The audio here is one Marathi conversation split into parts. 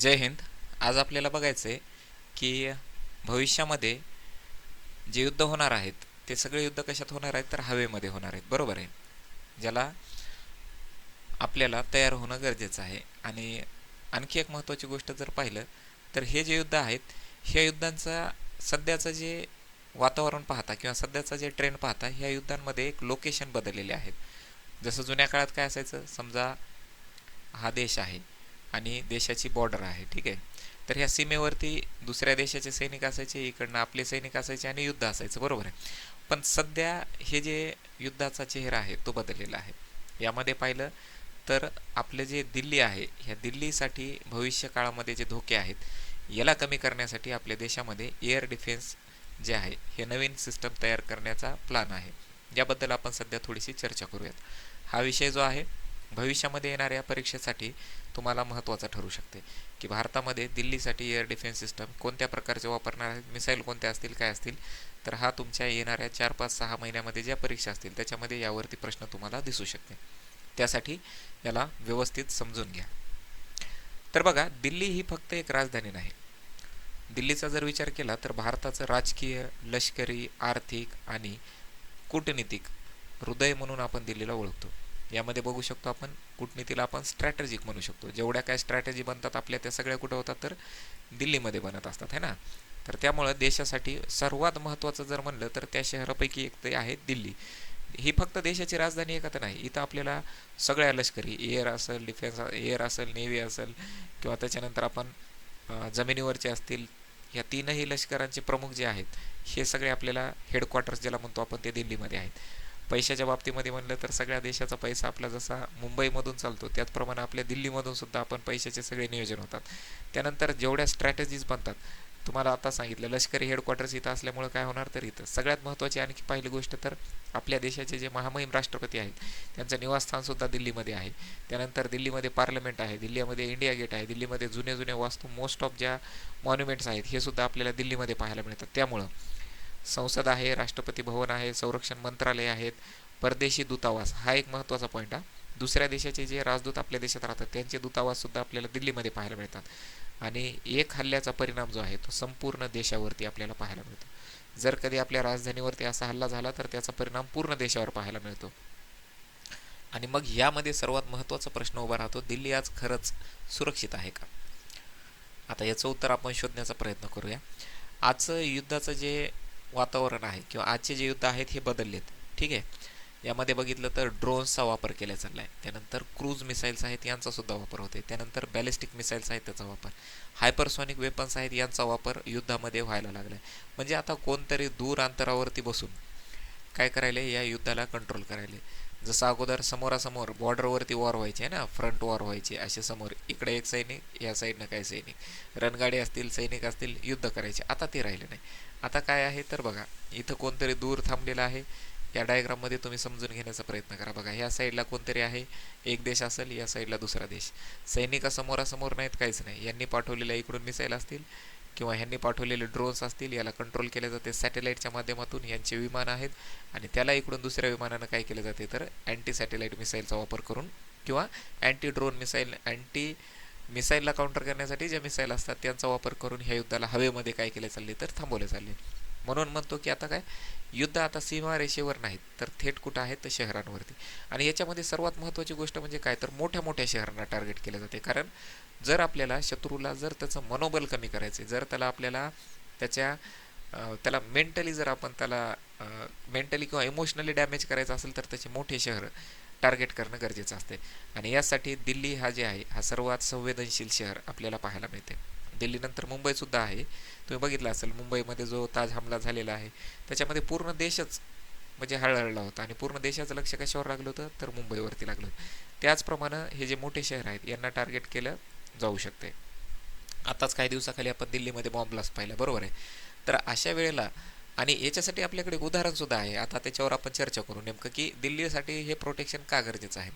जय हिंद. आज आपल्याला बघायचं आहे की भविष्यामध्ये जे युद्ध होणार आहेत ते सगळे युद्ध कशात होणार आहेत? तर हवेमध्ये होणार आहेत. बरोबर आहे. ज्याला आपल्याला तयार होणं गरजेचं आहे. आणि आणखी एक महत्त्वाची गोष्ट जर पाहिलं तर हे जे युद्ध आहेत ह्या युद्धांचा सध्याचं जे वातावरण पाहता किंवा सध्याचा जे ट्रेंड पाहता ह्या युद्धांमध्ये एक लोकेशन बदललेले आहेत. जसं जुन्या काळात काय असायचं? समजा हा देश आहे. आणि देशाची बॉर्डर आहे ठीक आहे? तर ह्या सीमेवरती दुसऱ्या देशाचे सैनिक असायचे इकडनं आपले सैनिक असायचे आणि युद्ध असायचं बरोबर आहे? पण सध्या हे जे युद्धाचा चेहरा आहे तो बदललेला आहे. यामध्ये पाहिलं तर आपलं जे दिल्ली आहे ह्या दिल्लीसाठी भविष्य काळामध्ये जे धोके आहेत याला कमी करण्यासाठी आपल्या देशामध्ये एअर डिफेन्स जे आहे हे नवीन सिस्टम तयार करण्याचा प्लान आहे. याबद्दल आपण सध्या थोडीशी चर्चा करूयात. हा विषय जो आहे भविष्यामध्ये येणाऱ्या परीक्षेसाठी तुम्हाला महत्त्वाचं ठरू शकते. की भारतामध्ये दिल्लीसाठी एअर डिफेन्स सिस्टम कोणत्या प्रकारचे वापरणार आहेत मिसाईल कोणत्या असतील काय असतील तर हा तुमच्या येणाऱ्या चार पाच सहा महिन्यामध्ये ज्या परीक्षा असतील त्याच्यामध्ये यावरती प्रश्न तुम्हाला दिसू शकते. त्यासाठी याला व्यवस्थित समजून घ्या. तर बघा दिल्ली ही फक्त एक राजधानी नाही. दिल्लीचा जर विचार केला तर भारताचं राजकीय लष्करी आर्थिक आणि कूटनीतिक हृदय म्हणून आपण दिल्लीला ओळखतो. यामध्ये बघू शकतो आपण कूटनीतीला आपण स्ट्रॅटेजिक म्हणू शकतो. जेवढ्या काय स्ट्रॅटेजी बनतात आपल्या त्या सगळ्या कुठं होतात तर दिल्लीमध्ये बनत असतात है ना? तर त्यामुळं देशासाठी सर्वात महत्त्वाचं जर म्हणलं तर त्या शहरापैकी एक ते आहे दिल्ली. ही फक्त देशाची राजधानी एक आता नाही? इथं आपल्याला सगळ्या लष्करी एअर असेल डिफेन्स एअर असेल नेव्ही असेल किंवा त्याच्यानंतर आपण जमिनीवरचे असतील या तीनही लष्करांचे प्रमुख जे आहेत हे सगळे आपल्याला हेडक्वार्टर्स ज्याला म्हणतो आपण ते दिल्लीमध्ये आहेत. पैशाच्या बाबतीमध्ये म्हणलं तर सगळ्या देशाचा पैसा आपला जसा मुंबईमधून चालतो त्याचप्रमाणे आपल्या दिल्लीमधून सुद्धा आपण पैशाचे सगळे नियोजन होतात. त्यानंतर जेवढ्या स्ट्रॅटेजीज बनतात तुम्हाला आता सांगितलं लष्करी हेडक्वार्टर्स इथं असल्यामुळं काय होणार तर इथं. सगळ्यात महत्त्वाची आणखी पहिली गोष्ट तर आपल्या देशाचे जे महामहिम राष्ट्रपती आहेत त्यांचं निवासस्थानसुद्धा दिल्लीमध्ये आहे. त्यानंतर दिल्लीमध्ये पार्लमेंट आहे दिल्लीमध्ये इंडिया गेट आहे दिल्लीमध्ये जुने जुने वास्तू मोस्ट ऑफ ज्या मॉन्युमेंट्स आहेत हे सुद्धा आपल्याला दिल्लीमध्ये पाहायला मिळतात. त्यामुळं संसद आहे राष्ट्रपती भवन आहे संरक्षण मंत्रालय आहेत परदेशी दूतावास हा एक महत्त्वाचा पॉईंट हा. दुसऱ्या देशाचे जे राजदूत आपल्या देशात राहतात त्यांचे दूतावाससुद्धा आपल्याला दिल्लीमध्ये पाहायला मिळतात. आणि एक हल्ल्याचा परिणाम जो आहे तो संपूर्ण देशावरती आपल्याला पाहायला मिळतो. जर कधी आपल्या राजधानीवरती असा हल्ला झाला तर त्याचा परिणाम पूर्ण देशावर पाहायला मिळतो. आणि मग यामध्ये सर्वात महत्त्वाचा प्रश्न उभा राहतो दिल्ली आज खरंच सुरक्षित आहे का? आता याचं उत्तर आपण शोधण्याचा प्रयत्न करूया. आजचं युद्धाचं जे वातावरण आहे किंवा आजचे जे युद्ध आहेत हे बदललेत. ठीक आहे? यामध्ये बघितलं तर ड्रोन्सचा वापर केला चालला आहे त्यानंतर क्रूज मिसाईल्स आहेत यांचा सुद्धा वापर होते त्यानंतर बॅलिस्टिक मिसाईल्स आहेत त्याचा वापर. हायपरसॉनिक वेपन्स आहेत यांचा वापर युद्धामध्ये व्हायला लागला आहे म्हणजे आता कोणतरी दूर अंतरावरती बसून काय करायले? या युद्धाला कंट्रोल करायले. जसं अगोदर समोरासमोर बॉर्डरवरती वॉर व्हायचे आहे ना? फ्रंट वॉर व्हायचे असे समोर. इकडे एक सैनिक या साईडनं काय सैनिक. रणगाडी असतील सैनिक असतील युद्ध करायचे. आता ते राहिले नाही. आता काय आहे तर बघा इथं कोणतरी दूर थांबलेलं आहे. या डायग्राममध्ये तुम्ही समजून घेण्याचा प्रयत्न करा. बघा ह्या साईडला कोणतरी आहे एक देश असेल या साईडला दुसरा देश. सैनिकासमोरासमोर नाहीत काहीच नाही. यांनी पाठवलेल्या इकडून मिसाईल असतील किंवा ह्यांनी पाठवलेले ड्रोन्स असतील याला कंट्रोल केले जाते सॅटेलाईटच्या माध्यमातून. यांचे विमान आहेत आणि त्याला इकडून दुसऱ्या विमानानं काय केले जाते तर अँटी सॅटेलाईट मिसाईलचा वापर करून किंवा अँटी ड्रोन मिसाईल अँटी मिसाईलला काउंटर करण्यासाठी ज्या मिसाईल असतात त्यांचा वापर करून ह्या युद्धाला हवेमध्ये काय केले चालले तर थांबवले चालले. म्हणून म्हणतो की आता काय युद्ध आता सीमारेषेवर नाहीत तर थेट कुठं आहेत? तर शहरांवरती. आणि याच्यामध्ये सर्वात महत्त्वाची गोष्ट म्हणजे काय? तर मोठ्या मोठ्या शहरांना टार्गेट केले जाते. कारण जर आपल्याला शत्रूला जर त्याचं मनोबल कमी करायचं जर त्याला आपल्याला त्याच्या त्याला मेंटली जर आपण त्याला मेंटली किंवा इमोशनली डॅमेज करायचं असेल तर त्याचे मोठे शहर टार्गेट करणं गरजेचं असते. आणि यासाठी दिल्ली हा जे आहे हा सर्वात संवेदनशील शहर आपल्याला पाहायला मिळते. दिल्लीनंतर मुंबईसुद्धा आहे. तुम्ही बघितलं असेल मुंबईमध्ये जो ताज हमला झालेला आहे त्याच्यामध्ये पूर्ण देशच म्हणजे हळहळला होता. आणि पूर्ण देशाचं लक्ष कशावर लागलं होतं? तर मुंबईवरती लागलं होतं. त्याचप्रमाणे हे जे मोठे शहर आहेत यांना टार्गेट केलं जाऊ शकते. आताच काही दिवसाखाली आपण दिल्लीमध्ये बॉम्ब ब्लास्ट पाहिला. बरोबर आहे. तर अशा वेळेला आणि याच्यासाठी आपल्याकडे उदाहरणसुद्धा आहे. आता त्याच्यावर आपण चर्चा करू नेमकं की दिल्लीसाठी हे प्रोटेक्शन का गरजेचं आहे?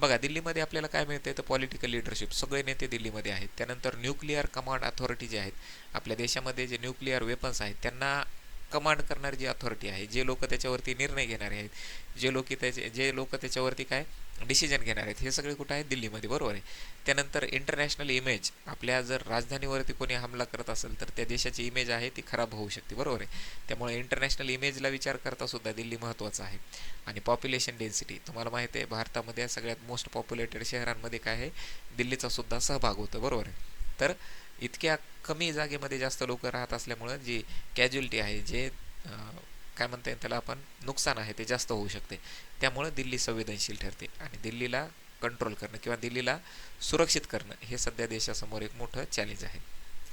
बघा दिल्लीमध्ये आपल्याला काय मिळते तर पॉलिटिकल लिडरशिप सगळे नेते दिल्लीमध्ये आहेत. त्यानंतर न्यूक्लिअर कमांड अथॉरिटी जे आहेत आपल्या देशामध्ये जे न्यूक्लिअर वेपन्स आहेत त्यांना कमांड करणारी जी अथॉरिटी आहे जे लोक त्याच्यावरती निर्णय घेणारे आहेत जे लोक त्याचे जे लोक त्याच्यावरती काय डिसिजन घेणार आहेत हे सगळे कुठं आहे दिल्लीमध्ये बरोबर आहे? त्यानंतर इंटरनॅशनल इमेज आपल्या जर राजधानीवरती कोणी हमला करत असेल तर त्या देशाची इमेज आहे ती खराब होऊ शकते बरोबर आहे? त्यामुळे इंटरनॅशनल इमेजला विचार करता सुद्धा दिल्ली महत्त्वाचं आहे. आणि पॉप्युलेशन डेन्सिटी तुम्हाला माहिती आहे भारतामध्ये सगळ्यात मोस्ट पॉप्युलेटेड शहरांमध्ये काय आहे? दिल्लीचा सुद्धा सहभाग होतो बरोबर आहे? तर इतक्या कमी जागेमध्ये जास्त लोक राहत असल्यामुळं जी कॅज्युअलिटी आहे जे काय म्हणता येईल त्याला आपण नुकसान आहे ते जास्त होऊ शकते. त्यामुळं दिल्ली संवेदनशील ठरते आणि दिल्लीला कंट्रोल करणं किंवा दिल्लीला सुरक्षित करणं हे सध्या देशासमोर एक मोठं चॅलेंज आहे.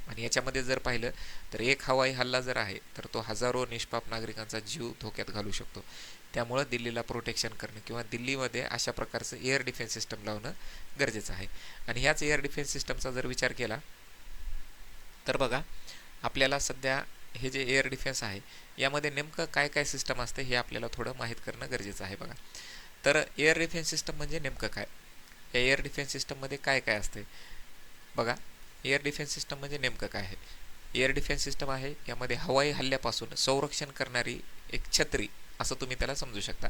आणि याच्यामध्ये जर पाहिलं तर एक हवाई हल्ला जर आहे तर तो हजारो निष्पाप नागरिकांचा जीव धोक्यात घालू शकतो. त्यामुळं दिल्लीला प्रोटेक्शन करणं किंवा दिल्लीमध्ये अशा प्रकारचं एअर डिफेन्स सिस्टम लावणं गरजेचं आहे. आणि ह्याच एअर डिफेन्स सिस्टमचा जर विचार केला तर बघा आपल्याला सध्या हे जे एअर डिफेन्स आहे यामध्ये नेमकं काय काय सिस्टम असते हे आपल्याला थोडं माहीत करणं गरजेचं आहे बघा. तर एअर डिफेन्स सिस्टम म्हणजे नेमकं काय? या एअर डिफेन्स सिस्टममध्ये काय काय असते? बघा एअर डिफेन्स सिस्टम म्हणजे नेमकं काय आहे? एअर डिफेन्स सिस्टम आहे यामध्ये हवाई हल्ल्यापासून संरक्षण करणारी एक छत्री असं तुम्ही त्याला समजू शकता.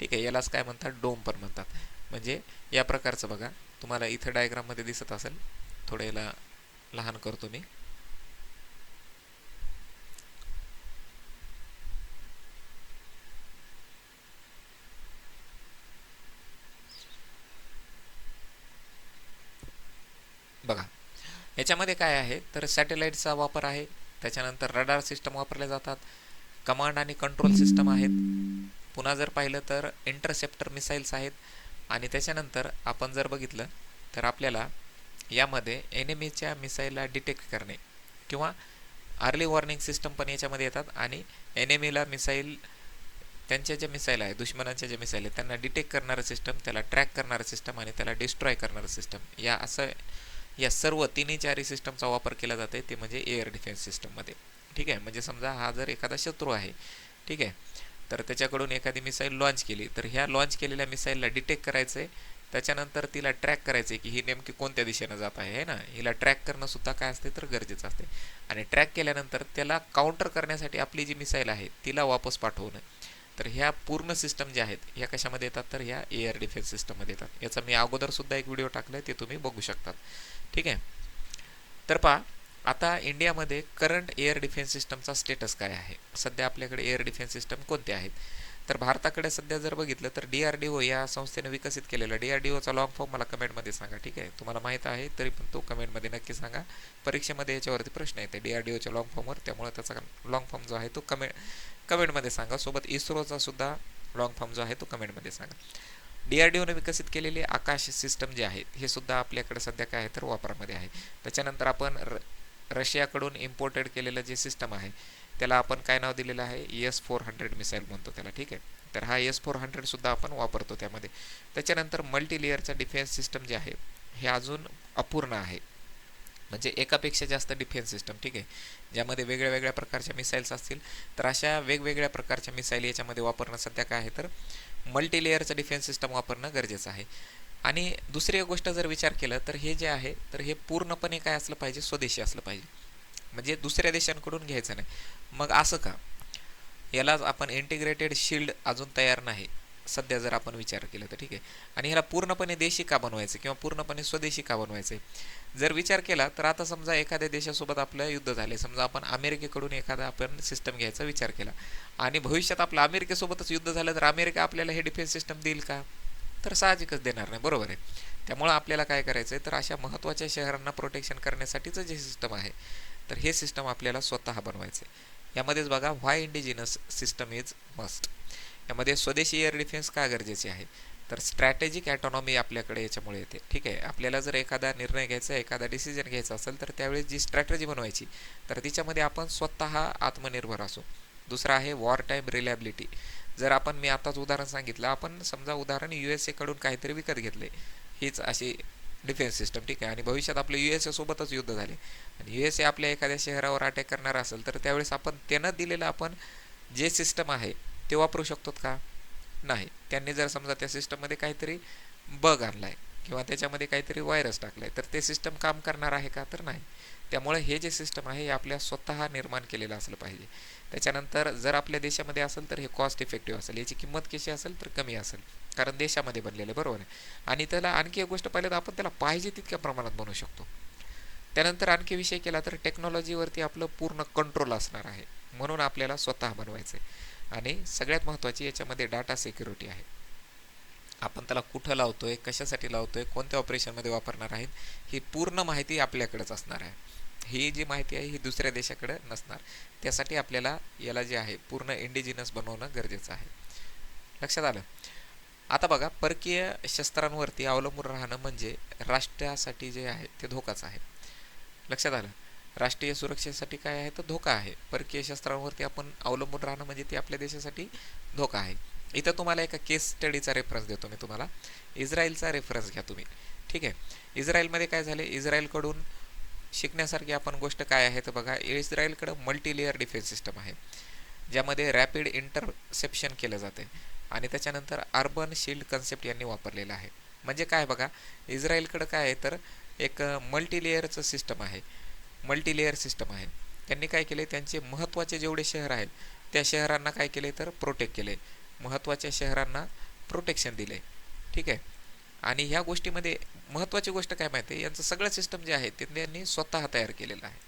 ठीक आहे यालाच काय म्हणतात? डोम पण म्हणतात. म्हणजे या प्रकारचं बघा तुम्हाला इथं डायग्राममध्ये दिसत असेल थोडं याला लहान करतो मी बघा याच्यामध्ये काय आहे? तर सॅटेलाईटचा वापर आहे. त्याच्यानंतर रडार सिस्टम वापरल्या जातात. कमांड आणि कंट्रोल सिस्टम आहेत. पुन्हा जर पाहिलं तर इंटरसेप्टर मिसाईल्स आहेत. आणि त्याच्यानंतर आपण जर बघितलं तर आपल्याला यामध्ये एनिमीच्या मिसाईलला डिटेक्ट करणे किंवा अर्ली वॉर्निंग सिस्टम पण याच्यामध्ये येतात आणि एनिमीला मिसाईल त्यांच्या ज्या मिसाईल आहे दुश्मनांच्या ज्या मिसाईल आहेत त्यांना डिटेक्ट करणारं सिस्टम त्याला ट्रॅक करणारं सिस्टम आणि त्याला डिस्ट्रॉय करणारं सिस्टम. या असं या सर्व तिन्ही चारही सिस्टमचा वापर केला जाते ते म्हणजे एअर डिफेन्स सिस्टममध्ये ठीक आहे? म्हणजे समजा हा जर एखादा शत्रू आहे ठीक आहे? तर त्याच्याकडून एखादी मिसाईल लॉन्च केली तर ह्या लॉन्च केलेल्या मिसाईलला डिटेक्ट करायचं आहे त्याच्यानंतर तिला ट्रॅक करायचं आहे की ही नेमकी कोणत्या दिशेनं जात आहे ना? हिला ट्रॅक करणं सुद्धा काय असते तर गरजेचं असते. आणि ट्रॅक केल्यानंतर त्याला काउंटर करण्यासाठी आपली जी मिसाईल आहे तिला वापस पाठवणं. तर ह्या पूर्ण सिस्टम ज्या आहेत ह्या कशामध्ये येतात? तर ह्या एअर डिफेन्स सिस्टममध्ये येतात. याचा मी अगोदर सुद्धा एक व्हिडिओ टाकला आहे ते तुम्ही बघू शकतात. ठीक आहे? तर पहा आता इंडियामध्ये करंट एअर डिफेन्स सिस्टमचा स्टेटस काय आहे? सध्या आपल्याकडे एअर डिफेन्स सिस्टम कोणते आहेत? तर भारताकडे सध्या जर बघितलं तर डी आर डी ओ या संस्थेने विकसित केलेला डी आर डी ओचा लॉंग फॉर्म मला कमेंटमध्ये सांगा ठीक आहे? तुम्हाला माहीत आहे तरी पण तो कमेंटमध्ये नक्की सांगा. परीक्षेमध्ये याच्यावरती प्रश्न येते डी आर डी ओच्या लॉंग फॉर्मवर त्यामुळे त्याचा लॉंग फॉर्म जो आहे तो कमेंट कमेंटमध्ये सांगा. सोबत इस्रोचा सुद्धा लॉंग फॉर्म जो आहे तो कमेंटमध्ये सांगा. डी आर डी ओने विकसित केलेले आकाश सिस्टम जे आहे हे सुद्धा आपल्याकडे सध्या काय आहे तर वापरामध्ये आहे. त्याच्यानंतर आपण र रशियाकडून इम्पोर्टेड केलेलं जे सिस्टम आहे त्याला आपण काय नाव दिलेलं आहे? एस फोर हंड्रेड मिसाईल म्हणतो त्याला ठीक आहे? तर हा एस फोर हंड्रेडसुद्धा आपण वापरतो त्यामध्ये. त्याच्यानंतर मल्टी लेअरचा डिफेन्स सिस्टम जे आहे हे अजून अपूर्ण आहे. म्हणजे एकापेक्षा जास्त डिफेन्स सिस्टम ठीक आहे? ज्यामध्ये वेगळ्या वेगळ्या प्रकारच्या मिसाईल्स असतील. तर अशा वेगवेगळ्या प्रकारच्या मिसाईल याच्यामध्ये वापरणं सध्या काय आहे? तर मल्टी लेअरचं डिफेन्स सिस्टम वापरणं गरजेचं आहे. आणि दुसरी एक गोष्ट जर विचार केला तर हे जे आहे तर हे पूर्णपणे काय असलं पाहिजे? स्वदेशी असलं पाहिजे. म्हणजे दुसऱ्या देशांकडून घ्यायचं नाही. मग असं का? यालाच आपण इंटिग्रेटेड शिल्ड अजून तयार नाही. सध्या जर आपण विचार केला तर ठीक आहे. आणि ह्याला पूर्णपणे देशी का बनवायचं किंवा पूर्णपणे स्वदेशी का बनवायचं? जर विचार केला तर आता समजा एखाद्या देशासोबत आपलं युद्ध झाले. समजा आपण अमेरिकेकडून एखादा आपण सिस्टम घ्यायचा विचार केला. आणि भविष्यात आपलं अमेरिकेसोबतच युद्ध झालं तर अमेरिका आपल्याला हे डिफेन्स सिस्टम देईल का? तर साहजिकच देणार नाही. बरोबर आहे. त्यामुळं आपल्याला काय करायचं आहे तर अशा महत्त्वाच्या शहरांना प्रोटेक्शन करण्यासाठीचं जे सिस्टम आहे तर हे सिस्टम आपल्याला स्वतः बनवायचं आहे यामध्येच बघा why indigenous system is must यामध्ये स्वदेशी एअर डिफेन्स का गरजेचे आहे? तर स्ट्रॅटेजिक ॲटॉनॉमी आपल्याकडे याच्यामुळे येते. ठीक आहे? आपल्याला जर एखादा निर्णय घ्यायचा एखादा डिसिजन घ्यायचा असेल तर त्यावेळेस जी स्ट्रॅटेजी बनवायची तर तिच्यामध्ये आपण स्वतः आत्मनिर्भर असू. दुसरा आहे वॉर टाईम रिलॅबिलिटी जर आपण मी आताच उदाहरण सांगितलं आपण समजा उदाहरण यू एस एकडून काहीतरी विकत घेतले हीच अशी डिफेन्स सिस्टम ठीक आहे. आणि भविष्यात आपलं यू एस एसोबतच युद्ध झाले. आणि यू एस ए आपल्या एखाद्या शहरावर अटॅक करणार असेल तर त्यावेळेस आपण त्यानं दिलेलं आपण जे सिस्टम आहे ते वापरू शकतो का? नाही. त्यांनी जर समजा त्या सिस्टममध्ये काहीतरी बग आणला आहे किंवा त्याच्यामध्ये काहीतरी व्हायरस टाकला आहे तर ते सिस्टम काम करणार आहे का? तर नाही. त्यामुळे हे जे सिस्टम आहे हे आपल्या स्वतः निर्माण केलेलं असलं पाहिजे. त्याच्यानंतर जर आपल्या देशामध्ये असेल तर हे कॉस्ट इफेक्टिव्ह असेल. याची किंमत कशी असेल तर कमी असेल. कारण देशामध्ये बनलेलं बरोबर आहे. आणि त्याला आणखी एक गोष्ट पाहिलं तर आपण त्याला पाहिजे तितक्या प्रमाणात बनवू शकतो. त्यानंतर आणखी विषय केला तर टेक्नॉलॉजीवरती आपलं पूर्ण कंट्रोल असणार आहे. म्हणून आपल्याला स्वतः बनवायचं आहे आणि सगळ्यात महत्त्वाची याच्यामध्ये डाटा सिक्युरिटी आहे. आपण त्याला कुठं लावतोय कशासाठी लावतोय कोणत्या ऑपरेशनमध्ये वापरणार आहेत ही पूर्ण माहिती आपल्याकडेच असणार आहे. ही जी माहिती आहे ही दुसऱ्या देशाकडे नसणार. त्यासाठी आपल्याला याला जे आहे पूर्ण इंडिजिनस बनवणं गरजेचं आहे. लक्षात आलं? आता बघा परकीय शस्त्रांवरती अवलंबून राहणं म्हणजे राष्ट्रासाठी जे आहे ते धोकाच आहे. लक्षात आलं? राष्ट्रीय सुरक्षेसाठी काय आहे तर धोका आहे. परकीय शस्त्रांवरती आपण अवलंबून राहणं म्हणजे ते आपल्या देशासाठी धोका आहे. इथं तुम्हाला एका केस स्टडीचा रेफरन्स देतो मी तुम्हाला. इस्रायलचा रेफरन्स घ्या तुम्ही. ठीक आहे? इस्रायलमध्ये काय झाले? इस्रायलकडून शिकण्यासारखी आपण गोष्ट काय आहे तर बघा इस्रायलकडं मल्टीलेअर डिफेन्स सिस्टम आहे ज्यामध्ये रॅपिड इंटरसेप्शन केलं जाते आणि त्याच्यानंतर अर्बन शिल्ड कन्सेप्ट यांनी वापरलेलं आहे. म्हणजे काय बघा इस्रायलकडं काय आहे तर एक मल्टीलेअरचं सिस्टम आहे. मल्टीलेअर सिस्टम आहे. त्यांनी काय केले त्यांचे महत्त्वाचे जेवढे शहर आहेत त्या शहरांना काय केले तर प्रोटेक्ट केले महत्त्वाच्या शहरांना प्रोटेक्शन दिले ठीक आहे? आणि ह्या गोष्टीमध्ये महत्त्वाची गोष्ट काय माहिती आहे? यांचं सगळं सिस्टम जे आहे ते त्यांनी स्वतः तयार केलेलं आहे.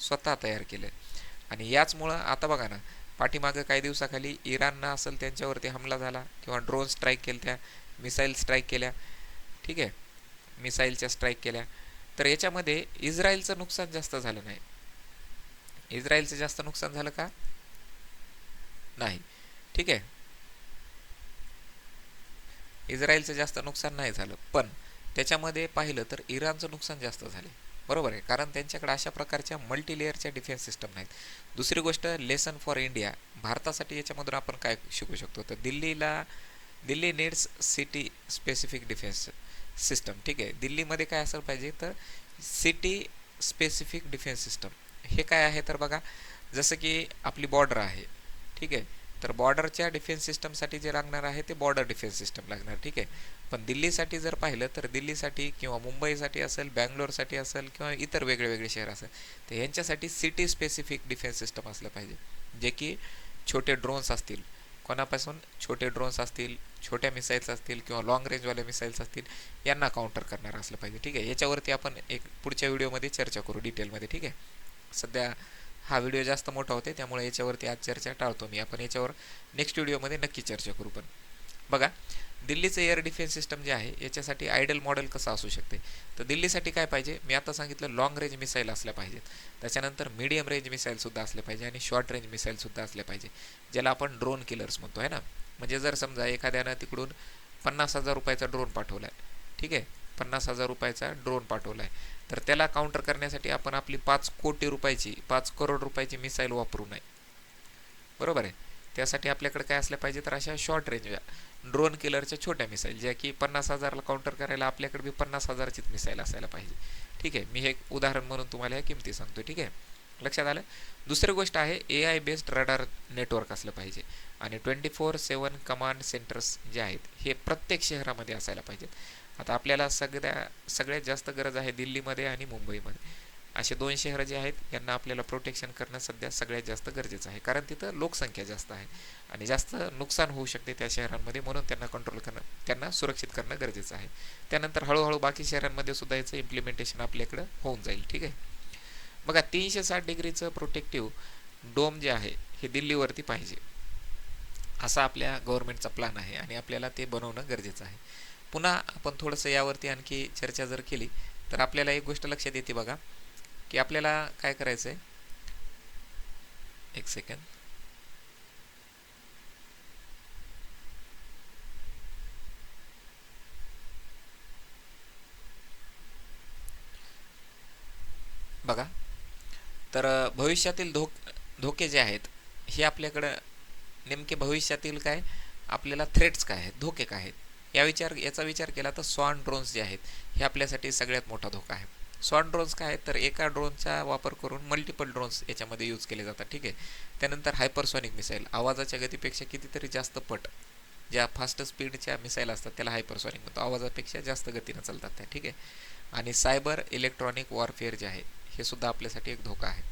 स्वतः तयार केलं आणि याचमुळं आता बघा ना पाठीमागं काही दिवसाखाली इराणनं असेल त्यांच्यावरती हमला झाला किंवा ड्रोन स्ट्राईक केल्या त्या मिसाईल स्ट्राईक केल्या. ठीक आहे? मिसाईलच्या स्ट्राईक केल्या. तर याच्यामध्ये इस्रायलचं नुकसान जास्त झालं नाही. इस्रायलचं जास्त नुकसान झालं का? नाही. ठीक आहे? इस्रायलचं जास्त नुकसान नाही झालं. पण त्याच्यामध्ये पाहिलं तर इराणचं नुकसान जास्त झाले बरोबर आहे. कारण त्यांच्याकडे अशा प्रकारच्या मल्टी लेअरच्या डिफेन्स सिस्टम नाहीत. दुसरी गोष्ट लेसन फॉर इंडिया भारतासाठी याच्यामधून आपण काय शिकू शकतो? तर दिल्लीला Delhi needs city specific defence system ठीक आहे. दिल्लीमध्ये काय असलं पाहिजे तर सिटी स्पेसिफिक डिफेन्स सिस्टम हे काय आहे तर बघा जसं की आपली बॉर्डर आहे. ठीक आहे. तर बॉर्डरच्या डिफेन्स सिस्टमसाठी जे लागणार आहे ते बॉर्डर डिफेन्स सिस्टम लागणार ठीक आहे. पण दिल्लीसाठी जर पाहिलं तर दिल्लीसाठी किंवा मुंबईसाठी असेल बँगलोरसाठी असेल किंवा इतर वेगळे वेगळे शहर असेल तर यांच्यासाठी सिटी स्पेसिफिक डिफेन्स सिस्टम असलं पाहिजे जे की छोटे ड्रोन्स असतील. कोणापासून? छोटे ड्रोन्स असतील छोट्या मिसाईल्स असतील किंवा लॉंग रेंजवाले मिसाईल्स असतील यांना काउंटर करणार असलं पाहिजे ठीक आहे. याच्यावरती आपण एक पुढच्या व्हिडिओमध्ये चर्चा करू डिटेलमध्ये ठीक आहे. सध्या हा व्हिडिओ जास्त मोठा होते त्यामुळे याच्यावरती आज चर्चा टाळतो मी. आपण याच्यावर नेक्स्ट व्हिडिओमध्ये नक्की चर्चा करू पण. बघा दिल्लीचं एअर डिफेन्स सिस्टम जे आहे याच्यासाठी आयडल मॉडेल कसं असू शकते? तर दिल्लीसाठी काय पाहिजे? मी आता सांगितलं लॉंग रेंज मिसाईल असल्या पाहिजेत. त्याच्यानंतर मिडियम रेंज मिसाईलसुद्धा असले पाहिजे आणि शॉर्ट रेंज मिसाईलसुद्धा असले पाहिजे ज्याला आपण ड्रोन किलर्स म्हणतो आहे ना? म्हणजे जर समजा एखाद्यानं तिकडून पन्नास हजार रुपयाचा ड्रोन पाठवला आहे ठीक आहे? पन्नास हजार रुपयाचा ड्रोन पाठवला आहे तर त्याला काउंटर करण्यासाठी आपण आपली पाच कोटी रुपयाची पाच करोड रुपयाची मिसाईल वापरू नये. बरोबर आहे? त्यासाठी आपल्याकडे काय असल्या पाहिजे तर अशा शॉर्ट रेंज ड्रोन किलरच्या छोट्या मिसाईल ज्या की पन्नास हजारला काउंटर करायला आपल्याकडे बी पन्नास हजारचीच मिसाईल असायला पाहिजे. ठीक आहे? मी हे उदाहरण म्हणून तुम्हाला ह्या किमती सांगतो ठीक आहे? लक्षात आलं? दुसरी गोष्ट आहे A I based radar network असलं पाहिजे. आणि twenty four seven command centres जे आहेत हे प्रत्येक शहरामध्ये असायला पाहिजेत. आता आपल्याला सगळ्या सगळ्यात जास्त गरज आहे दिल्लीमध्ये आणि मुंबईमध्ये. असे दोन शहरं जे आहेत यांना आपल्याला प्रोटेक्शन करणं सध्या सगळ्यात जास्त गरजेचं आहे. कारण तिथं लोकसंख्या जास्त आहे. आणि जास्त नुकसान होऊ शकते त्या शहरांमध्ये म्हणून त्यांना कंट्रोल करणं त्यांना सुरक्षित करणं गरजेचं आहे. त्यानंतर हळूहळू बाकी शहरांमध्ये सुद्धा याचं इम्प्लिमेंटेशन आपल्याकडं होऊन जाईल. ठीक आहे? बघा तीनशे साठ डिग्रीचं प्रोटेक्टिव्ह डोम जे आहे हे दिल्लीवरती पाहिजे. असा आपल्या गव्हर्नमेंटचा प्लॅन आहे आणि आपल्याला ते बनवणं गरजेचं आहे. पुन्हा आपण थोडंसं यावरती आणखी चर्चा जर केली तर आपल्याला एक गोष्ट लक्षात येते बघा की आपल्याला काय करायचं आहे एक सेकंड बघा तर भविष्यातील धोक धोके जे आहेत हे आपल्याकडं नेमके भविष्यातील काय? आपल्याला थ्रेट्स काय आहेत? धोके काय आहेत? या विचार याचा विचार केला तर स्वान ड्रोन्स जे आहेत हे आपल्यासाठी सगळ्यात मोठा धोका आहे. स्वान ड्रोन्स काय आहेत? तर एका ड्रोनचा वापर करून मल्टिपल ड्रोन्स याच्यामध्ये यूज केले जातात ठीक आहे? त्यानंतर हायपरसॉनिक मिसाईल आवाजाच्या गतीपेक्षा कितीतरी जास्त पट ज्या फास्ट स्पीडच्या मिसाईल असतात त्याला हायपरसॉनिक म्हणतो. आवाजापेक्षा जास्त गतीनं चालतात त्या ठीक आहे? आणि सायबर इलेक्ट्रॉनिक वॉरफेअर जे आहे हे सुद्धा आपल्यासाठी एक धोका आहे.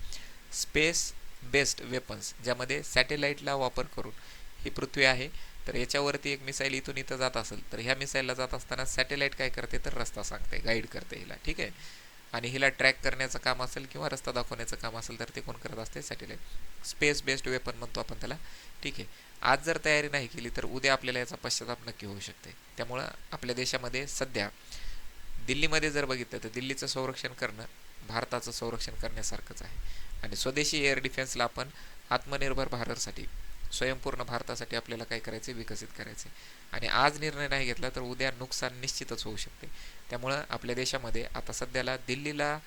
स्पेस बेस्ड वेपन्स ज्यामध्ये सॅटेलाईटला वापर करून ही पृथ्वी आहे तर याच्यावरती एक मिसाईल इथून इथं जात असेल तर ह्या मिसाईलला जात असताना सॅटेलाईट काय करते तर रस्ता सांगते गाईड करते हिला ठीक आहे? आणि हिला ट्रॅक करण्याचं काम असेल किंवा रस्ता दाखवण्याचं काम असेल तर ते कोण करत असते? सॅटेलाईट. स्पेस बेस्ड वेपन म्हणतो आपण त्याला ठीक आहे? आज जर तयारी नाही केली तर उद्या आपल्याला याचा पश्चाताप नक्की होऊ शकते. त्यामुळं आपल्या देशामध्ये सध्या दिल्लीमध्ये जर बघितलं तर दिल्लीचं संरक्षण करणं भारताचं संरक्षण करण्यासारखंच आहे. आणि स्वदेशी एअर डिफेन्सला आपण आत्मनिर्भर भारतसाठी स्वयंपूर्ण भारतासाठी आपल्याला काय करायचे विकसित करायचे आणि आज निर्णय नाही घेतला तर उद्या नुकसान निश्चितच होऊ शकते. त्यामुळं आपल्या देशामध्ये आता सध्याला दिल्लीला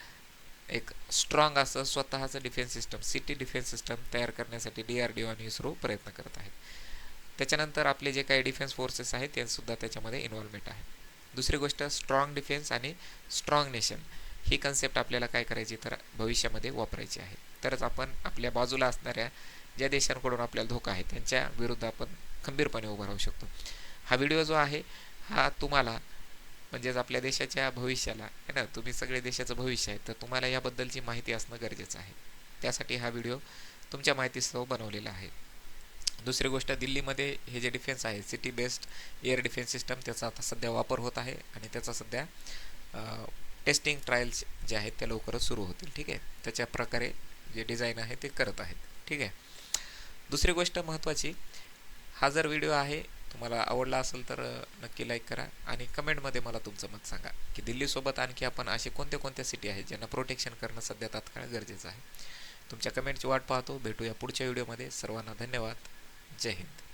एक स्ट्रॉंग असं स्वतःचं defence system city defence system तयार करण्यासाठी डी आर डी ओ आणि इस्रो प्रयत्न करत आहेत. त्याच्यानंतर आपले जे काही डिफेन्स फोर्सेस आहेत ते सुद्धा त्याच्यामध्ये इन्व्हॉल्वमेंट आहे दुसरी गोष्ट स्ट्रॉंग डिफेन्स आणि स्ट्रॉंग नेशन ही कन्सेप्ट आपल्याला काय करायची तर भविष्यामध्ये वापरायची आहे. तरच आपण आपल्या बाजूला असणाऱ्या ज्या देशांकडून आपल्याला धोका आहे त्यांच्या विरुद्ध आपण खंबीरपणे उभं राहू शकतो. हा व्हिडिओ जो आहे हा तुम्हाला म्हणजेच आपल्या देशाच्या भविष्याला आहे ना तुम्ही सगळे देशाचं भविष्य आहे तर तुम्हाला याबद्दलची माहिती असणं गरजेचं आहे. त्यासाठी हा व्हिडिओ तुमच्या माहितीसह बनवलेला आहे. दुसरी गोष्ट दिल्लीमध्ये हे जे डिफेन्स आहे city based air defence system त्याचा आता सध्या वापर होत आहे आणि त्याचा सध्या टेस्टिंग ट्रायल्स जे आहेत ते लवकरच सुरू होतील ठीक आहे? त्याच्या प्रकारे जे डिझाईन आहे ते करत आहेत ठीक आहे? दुसरी गोष्ट महत्त्वाची हा जर व्हिडिओ आहे तुम्हाला आवडला असेल तर नक्की लाईक करा आणि कमेंटमध्ये मला तुमचं मत सांगा की दिल्लीसोबत आणखी आपण असे कोणत्या कोणत्या सिटी आहेत ज्यांना प्रोटेक्शन करणं सध्या तात्काळ गरजेचं आहे? तुमच्या कमेंटची वाट पाहतो. भेटूया पुढच्या व्हिडिओमध्ये. सर्वांना धन्यवाद. जय हिंद.